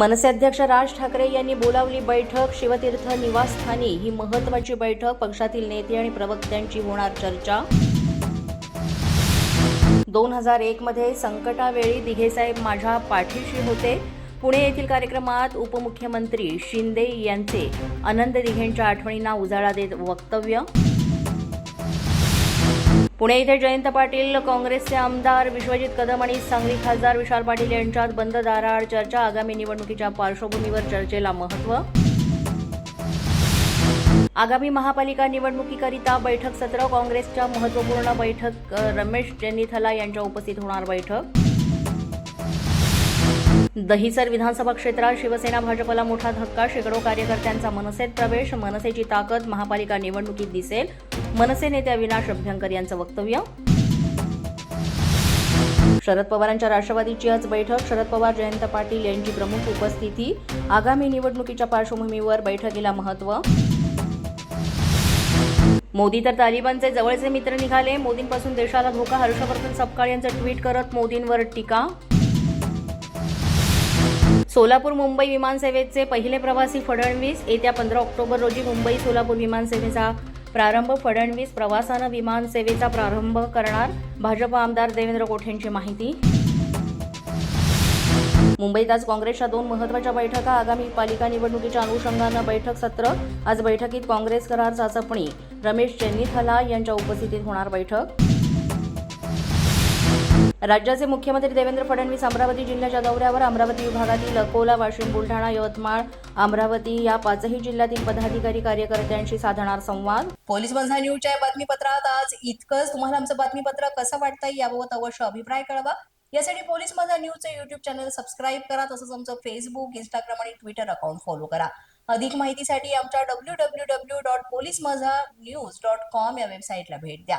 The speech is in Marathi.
मनसे अध्यक्ष राज ठाकरे यांनी बोलावली बैठक शिवतीर्थ निवासस्थानी ही महत्वाची बैठक पक्षातील नेते आणि प्रवक्त्यांची होणार चर्चा. दोन हजार एक मध्ये संकटावेळी दिघेसाहेब माझ्या पाठीशी होते. पुणे येथील कार्यक्रमात उपमुख्यमंत्री शिंदे यांचे आनंद दिघेंच्या आठवणींना उजाळा देत वक्तव्य. पुणे इथे जयंत पाटील काँग्रेसचे आमदार विश्वजित कदम आणि सांगली खासदार विशाल पाटील यांच्यात बंद दाराआड चर्चा. आगामी निवडणुकीच्या पार्श्वभूमीवर चर्चेला महत्त्व आगामी महापालिका निवडणुकीकरिता बैठक सत्र. काँग्रेसच्या महत्त्वपूर्ण बैठक रमेश जेनिथला यांच्या उपस्थित होणार बैठक. दहिसर विधानसभा क्षेत्रात शिवसेना भाजपला मोठा धक्का शेकडो कार्यकर्त्यांचा मनसेत प्रवेश मनसेची ताकद महापालिका निवडणुकीत दिसेल मनसे नेते अविनाश अभ्यंकर यांचं वक्तव्य. शरद पवारांच्या राष्ट्रवादीची आज बैठक शरद पवार जयंत पाटील यांची प्रमुख उपस्थिती आगामी निवडणुकीच्या पार्श्वभूमीवर बैठकीला महत्त्व मोदी तर तालिबानचे जवळचे मित्र निघाले मोदींपासून देशाला धोका हर्षवर्धन सपकाळ यांचं ट्विट करत मोदींवर टीका. सोलापूर मुंबई विमानसेवेचे पहिले प्रवासी फडणवीस येत्या पंधरा ऑक्टोबर रोजी मुंबई सोलापूर विमानसेवेचा प्रारंभ. फडणवीस प्रवासानं विमानसेवेचा प्रारंभ करणार. भाजप आमदार देवेंद्र कोठेंची माहिती? मुंबईत आज काँग्रेसच्या दोन महत्त्वाच्या बैठका. आगामी पालिका निवडणुकीच्या अनुषंगानं बैठक सत्र. आज बैठकीत काँग्रेस करार चाचपणी. रमेश चेन्नीथला यांच्या उपस्थितीत होणार बैठक. राज्याचे मुख्यमंत्री देवेंद्र फडणवीस अमरावती जिल्ह्याच्या दौऱ्यावर अमरावती विभागातील अकोला वाशिम बुलढाणा यवतमाळ अमरावती या पाचही जिल्ह्यातील पदाधिकारी कार्यकर्त्यांशी साधणार संवाद. पोलीस बंधा न्यूजच्या बातमीपत्रात आज इतकंच. तुम्हाला आमचं बातमीपत्र कसं वाटतंय याबाबत अवश्य अभिप्राय कळवा. यासाठी पोलीस माझा न्यूजचं युट्यूब चॅनल सबस्क्राईब करा तसंच आमचं फेसबुक इंस्टाग्राम आणि ट्विटर अकाउंट फॉलो करा. अधिक माहितीसाठी आमच्या W W W dot police Majha news dot com या वेबसाईटला भेट द्या.